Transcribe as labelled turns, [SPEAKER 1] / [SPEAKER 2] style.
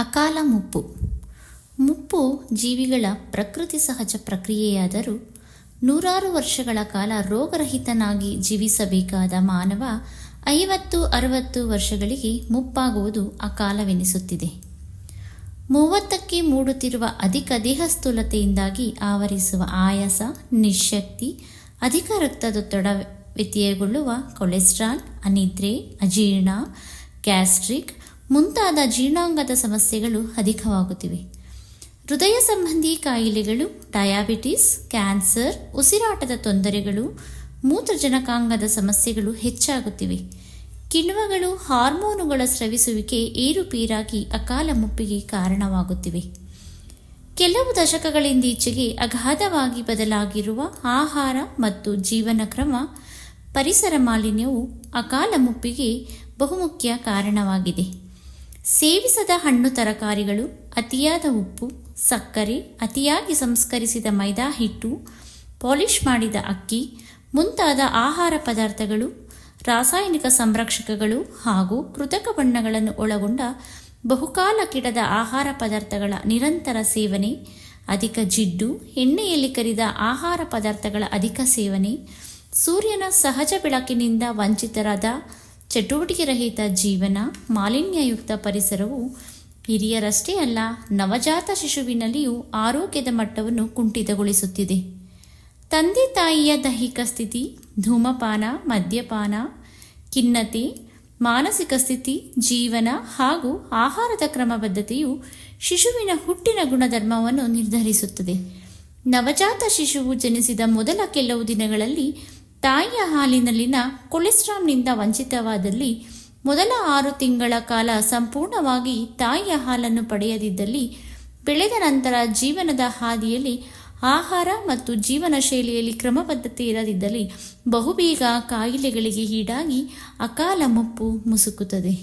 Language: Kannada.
[SPEAKER 1] ಅಕಾಲ ಮುಪ್ಪು. ಮುಪ್ಪು ಜೀವಿಗಳ ಪ್ರಕೃತಿ ಸಹಜ ಪ್ರಕ್ರಿಯೆಯಾದರೂ ನೂರಾರು ವರ್ಷಗಳ ಕಾಲ ರೋಗರಹಿತನಾಗಿ ಜೀವಿಸಬೇಕಾದ ಮಾನವ ಐವತ್ತು ಅರವತ್ತು ವರ್ಷಗಳಿಗೆ ಮುಪ್ಪಾಗುವುದು ಅಕಾಲವೆನಿಸುತ್ತಿದೆ. ಮೂವತ್ತಕ್ಕೆ ಮೂಡುತ್ತಿರುವ ಅಧಿಕ ದೇಹ ಸ್ಥೂಲತೆಯಿಂದಾಗಿ ಆವರಿಸುವ ಆಯಾಸ, ನಿಶಕ್ತಿ, ಅಧಿಕ ರಕ್ತದೊತ್ತಡ ವ್ಯತ್ಯಯಗೊಳ್ಳುವ ಕೊಲೆಸ್ಟ್ರಾಲ್, ಅನಿದ್ರೆ, ಅಜೀರ್ಣ, ಗ್ಯಾಸ್ಟ್ರಿಕ್ ಮುಂತಾದ ಜೀರ್ಣಾಂಗದ ಸಮಸ್ಯೆಗಳು ಅಧಿಕವಾಗುತ್ತಿವೆ. ಹೃದಯ ಸಂಬಂಧಿ ಕಾಯಿಲೆಗಳು, ಡಯಾಬಿಟಿಸ್, ಕ್ಯಾನ್ಸರ್, ಉಸಿರಾಟದ ತೊಂದರೆಗಳು, ಮೂತ್ರಜನಕಾಂಗದ ಸಮಸ್ಯೆಗಳು ಹೆಚ್ಚಾಗುತ್ತಿವೆ. ಕಿಣ್ವಗಳು, ಹಾರ್ಮೋನುಗಳ ಸ್ರವಿಸುವಿಕೆ ಏರುಪೇರಾಗಿ ಅಕಾಲ ಮುಪ್ಪಿಗೆ ಕಾರಣವಾಗುತ್ತಿವೆ. ಕೆಲವು ದಶಕಗಳಿಂದೀಚೆಗೆ ಅಗಾಧವಾಗಿ ಬದಲಾಗಿರುವ ಆಹಾರ ಮತ್ತು ಜೀವನ ಕ್ರಮ ಪರಿಸರ ಮಾಲಿನ್ಯವು ಅಕಾಲ ಮುಪ್ಪಿಗೆ ಬಹುಮುಖ್ಯ ಕಾರಣವಾಗಿದೆ. ಸೇವಿಸದ ಹಣ್ಣು ತರಕಾರಿಗಳು, ಅತಿಯಾದ ಉಪ್ಪು, ಸಕ್ಕರೆ, ಅತಿಯಾಗಿ ಸಂಸ್ಕರಿಸಿದ ಮೈದಾ ಹಿಟ್ಟು, ಪಾಲಿಶ್ ಮಾಡಿದ ಅಕ್ಕಿ, ಮುಂತಾದ ಆಹಾರ ಪದಾರ್ಥಗಳು, ರಾಸಾಯನಿಕ ಸಂರಕ್ಷಕಗಳು ಹಾಗೂ ಕೃತಕ ಬಣ್ಣಗಳನ್ನು ಒಳಗೊಂಡ ಬಹುಕಾಲ ಕೆಡದ ಆಹಾರ ಪದಾರ್ಥಗಳ ನಿರಂತರ ಸೇವನೆ, ಅಧಿಕ ಜಿಡ್ಡು, ಎಣ್ಣೆಯಲ್ಲಿ ಕರಿದ ಆಹಾರ ಪದಾರ್ಥಗಳ ಅಧಿಕ ಸೇವನೆ, ಸೂರ್ಯನ ಸಹಜ ಬೆಳಕಿನಿಂದ ವಂಚಿತರಾದ ಚಟುವಟಿಕೆ ರಹಿತ ಜೀವನ, ಮಾಲಿನ್ಯಯುಕ್ತ ಪರಿಸರವು ಹಿರಿಯರಷ್ಟೇ ಅಲ್ಲ, ನವಜಾತ ಶಿಶುವಿನಲ್ಲಿಯೂ ಆರೋಗ್ಯದ ಮಟ್ಟವನ್ನು ಕುಂಠಿತಗೊಳಿಸುತ್ತಿದೆ. ತಂದೆ ತಾಯಿಯ ದೈಹಿಕ ಸ್ಥಿತಿ, ಧೂಮಪಾನ, ಮದ್ಯಪಾನ, ಖಿನ್ನತೆ, ಮಾನಸಿಕ ಸ್ಥಿತಿ, ಜೀವನ ಹಾಗೂ ಆಹಾರದ ಕ್ರಮಬದ್ಧತೆಯು ಶಿಶುವಿನ ಹುಟ್ಟಿನ ಗುಣಧರ್ಮವನ್ನು ನಿರ್ಧರಿಸುತ್ತದೆ. ನವಜಾತ ಶಿಶುವು ಜನಿಸಿದ ಮೊದಲ ಕೆಲವು ದಿನಗಳಲ್ಲಿ ತಾಯಿಯ ಹಾಲಿನಲ್ಲಿನ ಕೊಲೆಸ್ಟ್ರಾಲ್ನಿಂದ ವಂಚಿತವಾದಲ್ಲಿ ಮೊದಲ ಆರು ತಿಂಗಳ ಕಾಲ ಸಂಪೂರ್ಣವಾಗಿ ತಾಯಿಯ ಹಾಲನ್ನು ಪಡೆಯದಿದ್ದಲ್ಲಿ ಬೆಳೆದ ನಂತರ ಜೀವನದ ಹಾದಿಯಲ್ಲಿ ಆಹಾರ ಮತ್ತು ಜೀವನ ಶೈಲಿಯಲ್ಲಿ ಕ್ರಮಬದ್ಧತೆ ಇರದಿದ್ದಲ್ಲಿ ಬಹುಬೇಗ ಕಾಯಿಲೆಗಳಿಗೆ ಈಡಾಗಿ ಅಕಾಲ ಮುಪ್ಪು ಮುಸುಕುತ್ತದೆ.